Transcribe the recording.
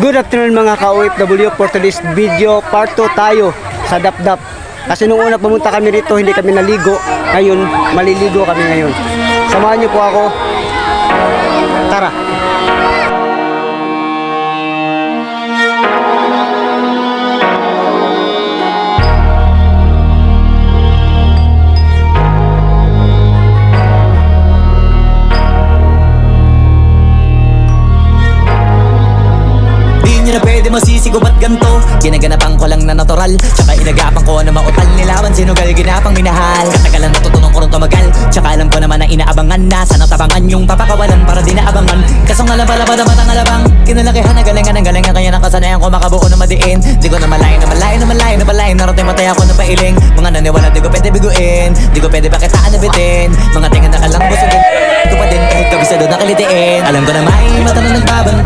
Good afternoon mga ka-OFW for today's video. Part 2 tayo sa Dapdap. Kasi nung una pumunta kami rito, hindi kami naligo. Ngayon, maliligo kami ngayon. Samahan niyo po ako. Tara. Masisigo ba't ganto. Ginaganapan ko lang na natural. Tsaka inagapan ko na mautal nilawan Sinugal ginapang minahal. Katagalan natutunan ko rin tumagal. Tsaka alam ko naman na inaabangan na Sana tabangan yung papakawalan para di naabangan Kasong alam pala ba naman ang alabang Kinalakihan na galingan ang galingan Kaya nakasanayan ko makabuo na madiin. Di ko na malayo na malayo na malayo na malayo Narating matay ako na pailing. Mga naniwala di ko pwede biguin. Di ko pwede pakitaan na bitin Mga tinga na kalang busugin. Ko pa din kahit kabisado na kalitiin Alam ko na may mata na nagbabantay. kung